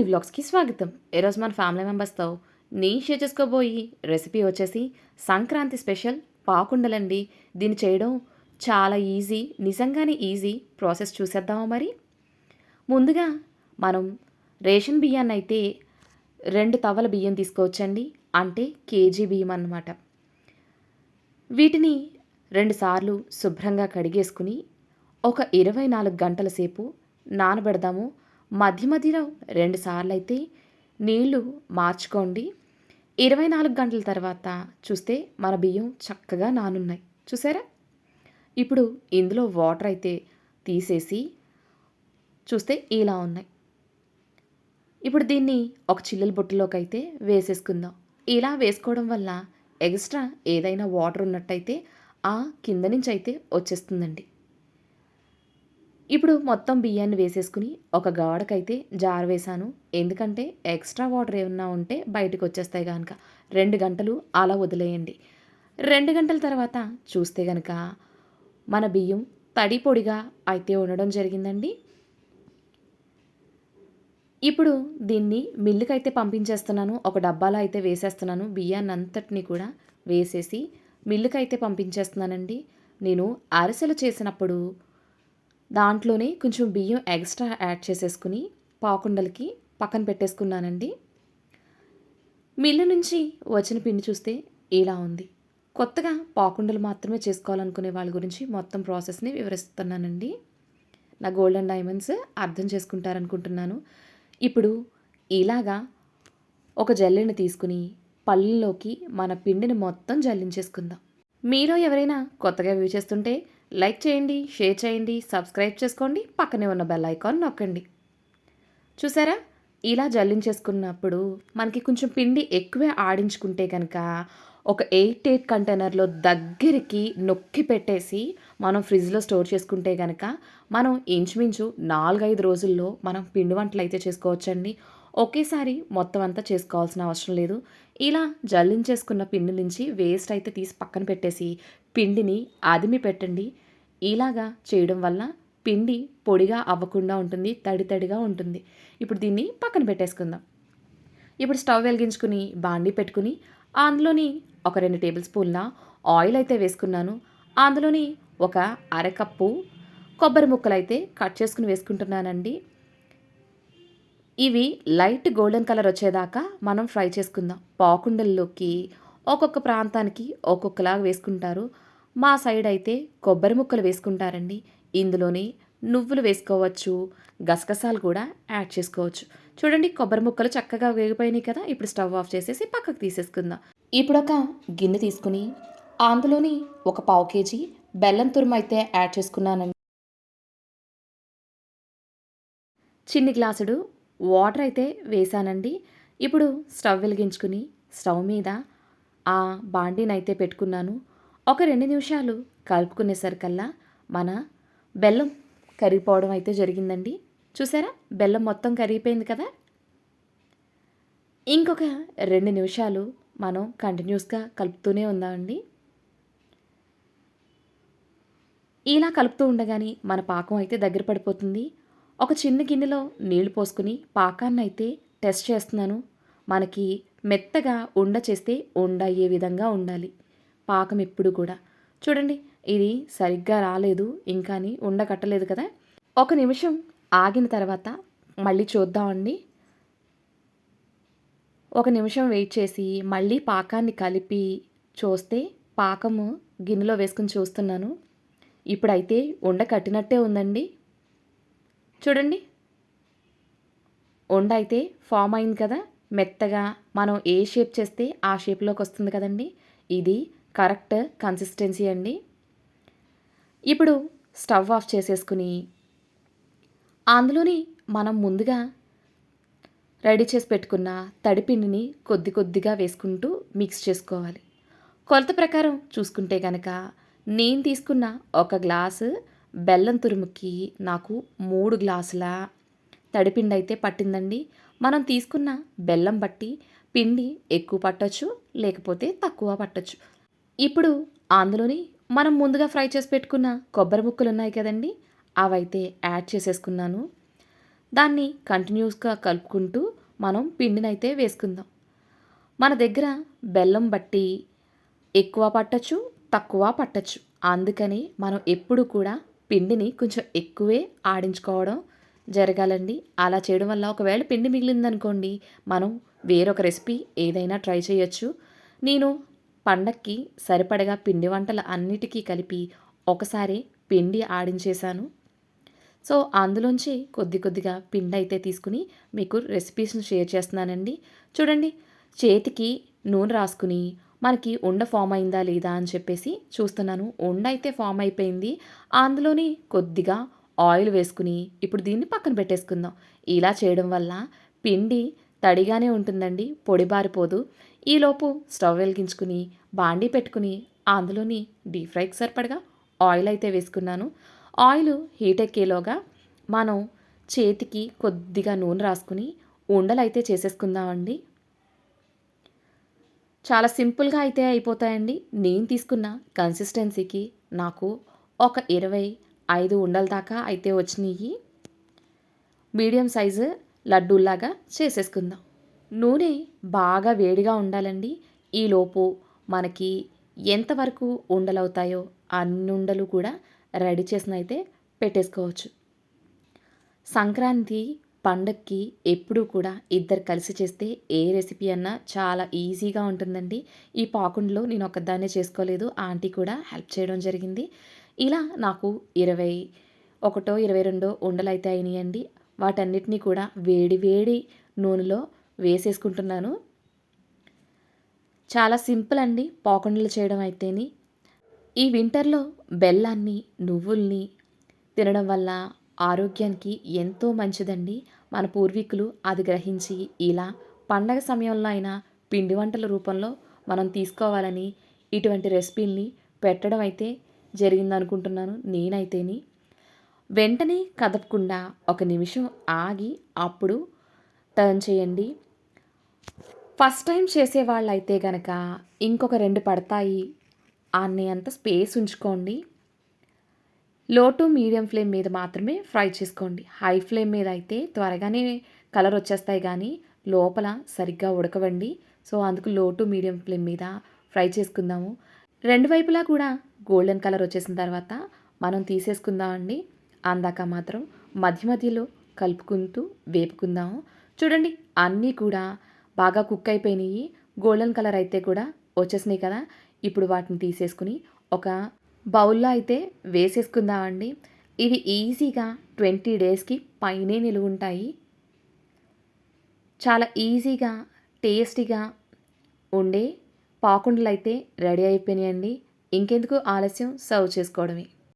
మీ వ్లాగ్స్కి స్వాగతం. ఈరోజు మన ఫ్యామిలీ మెంబర్స్తో నేను షేర్ చేసుకోబోయి రెసిపీ వచ్చేసి సంక్రాంతి స్పెషల్ పాకుండలండి. దీన్ని చేయడం చాలా ఈజీ నిజంగానే ఈజీ ప్రాసెస్ చూసేద్దామా మరి? ముందుగా మనం రేషన్ బియ్యాన్ని అయితే రెండు తవల బియ్యం తీసుకోవచ్చండి. అంటే కేజీ బియ్యం అన్నమాట. వీటిని రెండుసార్లు శుభ్రంగా కడిగేసుకుని ఒక ఇరవై నాలుగు గంటల సేపు నానబెడదాము. మధ్య మధ్యలో రెండుసార్లు అయితే నీళ్ళు మార్చుకోండి. ఇరవై నాలుగు గంటల తర్వాత చూస్తే మన బియ్యం చక్కగా నానున్నాయి. చూసారా? ఇప్పుడు ఇందులో వాటర్ అయితే తీసేసి చూస్తే ఇలా ఉన్నాయి. ఇప్పుడు దీన్ని ఒక చిల్లుల బుట్టలోకి అయితే వేసేసుకుందాం. ఇలా వేసుకోవడం వల్ల ఎక్స్ట్రా ఏదైనా వాటర్ ఉన్నట్టయితే ఆ కింద నుంచి అయితే వచ్చేస్తుందండి. ఇప్పుడు మొత్తం బియ్యాన్ని వేసేసుకుని ఒక గాడకైతే జార్ వేశాను. ఎందుకంటే ఎక్స్ట్రా వాటర్ ఏమన్నా ఉంటే బయటకు వచ్చేస్తాయి కనుక రెండు గంటలు అలా వదిలేయండి. రెండు గంటల తర్వాత చూస్తే కనుక మన బియ్యం తడి పొడిగా అయితే ఉండడం జరిగిందండి. ఇప్పుడు దీన్ని మిల్లుకి అయితే పంపించేస్తున్నాను. ఒక డబ్బాలో అయితే వేసేస్తున్నాను. బియ్యాన్ని అంతటిని కూడా వేసేసి మిల్లుకి అయితే పంపించేస్తున్నానండి. నేను అరిసెలు చేసినప్పుడు దాంట్లోనే కొంచెం బియ్యం ఎక్స్ట్రా యాడ్ చేసేసుకుని పాకుండలకి పక్కన పెట్టేసుకున్నానండి. మిల్లు నుంచి వచ్చిన పిండి చూస్తే ఇలా ఉంది. కొత్తగా పాకుండలు మాత్రమే చేసుకోవాలనుకునే వాళ్ళ గురించి మొత్తం ప్రాసెస్ని వివరిస్తున్నానండి. నా గోల్డెన్ డైమండ్స్ అర్థం చేసుకుంటారనుకుంటున్నాను. ఇప్పుడు ఇలాగా ఒక జల్లెని తీసుకుని పళ్ళలోకి మన పిండిని మొత్తం జల్లించేసుకుందాం. మీలో ఎవరైనా కొత్తగా వ్యూ చేస్తుంటే లైక్ చేయండి షేర్ చేయండి సబ్స్క్రైబ్ చేసుకోండి పక్కనే ఉన్న బెల్ ఐకాన్ నొక్కండి. చూసారా? ఇలా జల్లించేసుకున్నప్పుడు మనకి కొంచెం పిండి ఎక్కువే ఆడించుకుంటే కనుక ఒక ఎయిట్ ఎయిట్ కంటైనర్లో దగ్గరికి నొక్కి పెట్టేసి మనం ఫ్రిడ్జ్లో స్టోర్ చేసుకుంటే కనుక మనం ఇంచుమించు నాలుగైదు రోజుల్లో మనం పిండి వంటలు అయితే చేసుకోవచ్చండి. ఒకేసారి మొత్తం అంతా చేసుకోవాల్సిన అవసరం లేదు. ఇలా జల్లించేసుకున్న పిండి నుంచి వేస్ట్ అయితే తీసి పక్కన పెట్టేసి పిండిని ఆదిమి పెట్టండి. ఇలాగా చేయడం వల్ల పిండి పొడిగా అవ్వకుండా ఉంటుంది తడి తడిగా ఉంటుంది. ఇప్పుడు దీన్ని పక్కన పెట్టేసుకుందాం. ఇప్పుడు స్టవ్ వెలిగించుకుని బాండి పెట్టుకుని అందులోని ఒక రెండు టేబుల్ స్పూన్ల ఆయిల్ అయితే వేసుకున్నాను. అందులోని ఒక అరకప్పు కొబ్బరి ముక్కలు అయితే కట్ చేసుకుని వేసుకుంటున్నానండి. ఇవి లైట్ గోల్డెన్ కలర్ వచ్చేదాకా మనం ఫ్రై చేసుకుందాం. పాకుండల్లోకి ఒక్కొక్క ప్రాంతానికి ఒక్కొక్కలాగా వేసుకుంటారు. మా సైడ్ అయితే కొబ్బరి ముక్కలు వేసుకుంటారండి. ఇందులోనే నువ్వులు వేసుకోవచ్చు గసగసాలు కూడా యాడ్ చేసుకోవచ్చు. చూడండి కొబ్బరి ముక్కలు చక్కగా వేగిపోయినాయి కదా. ఇప్పుడు స్టవ్ ఆఫ్ చేసేసి పక్కకు తీసేసుకుందాం. ఇప్పుడు ఒక గిన్నె తీసుకుని అందులోని ఒక పావు కేజీ బెల్లం తురుము అయితే యాడ్ చేసుకున్నానండి. చిన్ని గ్లాసుడు వాటర్ అయితే వేసానండి. ఇప్పుడు స్టవ్ వెలిగించుకుని స్టవ్ మీద ఆ బాండీని అయితే పెట్టుకున్నాను. ఒక రెండు నిమిషాలు కలుపుకునేసరికల్లా మన బెల్లం కరిగిపోవడం అయితే జరిగిందండి. చూసారా? బెల్లం మొత్తం కరిగిపోయింది కదా? ఇంకొక రెండు నిమిషాలు మనం కంటిన్యూస్గా కలుపుతూనే ఉందామండి. ఇలా కలుపుతూ ఉండగానే మన పాకం అయితే దగ్గర పడిపోతుంది. ఒక చిన్న గిన్నెలో నీళ్ళు పోసుకుని పాకాన్ని అయితే టెస్ట్ చేస్తున్నాను. మనకి మెత్తగా ఉండ చేస్తే ఉండ అయ్యే విధంగా ఉండాలి. పాకం ఎప్పుడు కూడా. చూడండి ఇది సరిగ్గా రాలేదు ఇంకాని ఉండ కట్టలేదు కదా. ఒక నిమిషం ఆగిన తర్వాత మళ్ళీ చూద్దామండి ఒక నిమిషం వెయిట్ చేసి మళ్ళీ పాకాన్ని కలిపి చూస్తే పాకము గిన్నెలో వేసుకుని చూస్తున్నాను. ఇప్పుడైతే ఉండ కట్టినట్టే ఉందండి. చూడండి ఉండ అయితే ఫామ్ అయింది కదా. మెత్తగా మనం ఏ షేప్ చేస్తే ఆ షేప్లోకి వస్తుంది కదండి? ఇది కరెక్ట్ కన్సిస్టెన్సీ అండి. ఇప్పుడు స్టవ్ ఆఫ్ చేసేసుకుని అందులోని మనం ముందుగా రెడీ చేసి పెట్టుకున్న తడిపిండిని కొద్ది కొద్దిగా వేసుకుంటూ మిక్స్ చేసుకోవాలి. కొలత ప్రకారం చూసుకుంటే కనుక నేను తీసుకున్న ఒక గ్లాసు బెల్లం తురుముకి నాకు మూడు గ్లాసుల తడిపిండి అయితే పట్టిందండి. మనం తీసుకున్న బెల్లం బట్టి పిండి ఎక్కువ పట్టచ్చు లేకపోతే తక్కువ పట్టచ్చు. ఇప్పుడు అందులోని మనం ముందుగా ఫ్రై చేసి పెట్టుకున్న కొబ్బరి ముక్కలు ఉన్నాయి కదండి అవైతే యాడ్ చేసేసుకున్నాను. దాన్ని కంటిన్యూస్గా కలుపుకుంటూ మనం పిండినైతే వేసుకుందాం. మన దగ్గర బెల్లం బట్టి ఎక్కువ పట్టచ్చు తక్కువ పట్టచ్చు. అందుకని మనం ఎప్పుడు కూడా పిండిని కొంచెం ఎక్కువే ఆడించుకోవడం జరగాలండి. అలా చేయడం వల్ల ఒకవేళ పిండి మిగిలిందనుకోండి మనం వేరొక రెసిపీ ఏదైనా ట్రై చేయొచ్చు. నేను పండక్కి సరిపడగా పిండి వంటలు అన్నిటికీ కలిపి ఒకసారి పిండి ఆడించేశాను. సో అందులోంచి కొద్ది కొద్దిగా పిండి అయితే తీసుకుని మీకు రెసిపీస్ని షేర్ చేస్తున్నానండి. చూడండి చేతికి నూనె రాసుకుని మనకి ఉండ ఫామ్ అయిందా లేదా అని చెప్పేసి చూస్తున్నాను. ఉండ అయితే ఫామ్ అయిపోయింది. అందులోని కొద్దిగా ఆయిల్ వేసుకుని ఇప్పుడు దీన్ని పక్కన పెట్టేసుకుందాం. ఇలా చేయడం వల్ల పిండి తడిగానే ఉంటుందండి పొడి బారిపోదు. ఈలోపు స్టవ్ వెలిగించుకుని బాండీ పెట్టుకుని అందులోని డీప్ ఫ్రైకి సరిపడగా ఆయిల్ అయితే వేసుకున్నాను. ఆయిల్ హీట్ ఎక్కేలోగా మనం చేతికి కొద్దిగా నూనె రాసుకుని ఉండలు అయితే చేసేసుకుందామండి. చాలా సింపుల్గా అయితే అయిపోతాయండి. నేను తీసుకున్న కన్సిస్టెన్సీకి నాకు ఒక ఇరవై ఐదు ఉండల దాకా అయితే వచ్చినాయి మీడియం సైజు లడ్డూల్లాగా చేసేసుకుందాం. నూనె బాగా వేడిగా ఉండాలండి. ఈలోపు మనకి ఎంతవరకు ఉండలవుతాయో అన్ని ఉండలు కూడా రెడీ చేసిన అయితే పెట్టేసుకోవచ్చు. సంక్రాంతి పండక్కి ఎప్పుడూ కూడా ఇద్దరు కలిసి చేస్తే ఏ రెసిపీ అన్నా చాలా ఈజీగా ఉంటుందండి. ఈ పాకుండలో నేను ఒకదాన్నే చేసుకోలేదు. ఆంటీ కూడా హెల్ప్ చేయడం జరిగింది. ఇలా నాకు ఇరవై ఒకటో ఇరవై రెండో ఉండలు అయితే అయినాయండి. వాటన్నిటినీ కూడా వేడి వేడి నూనెలో వేసేసుకుంటున్నాను. చాలా సింపుల్ అండి పాకుండలు చేయడం అయితేని. ఈ వింటర్లో బెల్లాన్ని నువ్వుల్ని తినడం వల్ల ఆరోగ్యానికి ఎంతో మంచిదండి. మన పూర్వీకులు అది గ్రహించి ఇలా పండగ సమయంలో అయినా పిండి వంటల రూపంలో మనం తీసుకోవాలని ఇటువంటి రెసిపీల్ని పెట్టడం అయితే జరిగిందనుకుంటున్నాను నేనైతేని. వెంటనే కదపకుండా ఒక నిమిషం ఆగి అప్పుడు టర్న్ చేయండి. ఫస్ట్ టైం చేసే అయితే గనక ఇంకొక రెండు పడతాయి అన్నీ అంత స్పేస్ ఉంచుకోండి. లో టు మీడియం ఫ్లేమ్ మీద మాత్రమే ఫ్రై చేసుకోండి. హై ఫ్లేమ్ మీద అయితే త్వరగానే కలర్ వచ్చేస్తాయి కానీ లోపల సరిగ్గా ఉడకవండి. సో అందుకు లో టు మీడియం ఫ్లేమ్ మీద ఫ్రై చేసుకుందాము. రెండు వైపులా కూడా గోల్డెన్ కలర్ వచ్చేసిన తర్వాత మనం తీసేసుకుందామండి. అందాక మాత్రం మధ్య మధ్యలో కలుపుకుంటూ వేపుకుందాము. చూడండి అన్నీ కూడా బాగా కుక్ అయిపోయినాయి. గోల్డెన్ కలర్ అయితే కూడా వచ్చేసినాయి కదా. ఇప్పుడు వాటిని తీసేసుకుని ఒక బౌల్లో అయితే వేసేసుకుందామండి. ఇవి ఈజీగా ట్వంటీ డేస్కి పైనే నిలువ ఉంటాయి చాలా ఈజీగా టేస్టీగా ఉండే పాకుండలు అయితే రెడీ అయిపోయినాయండి. ఇంకెందుకు ఆలస్యం? సర్వ్ చేసుకోవడమే.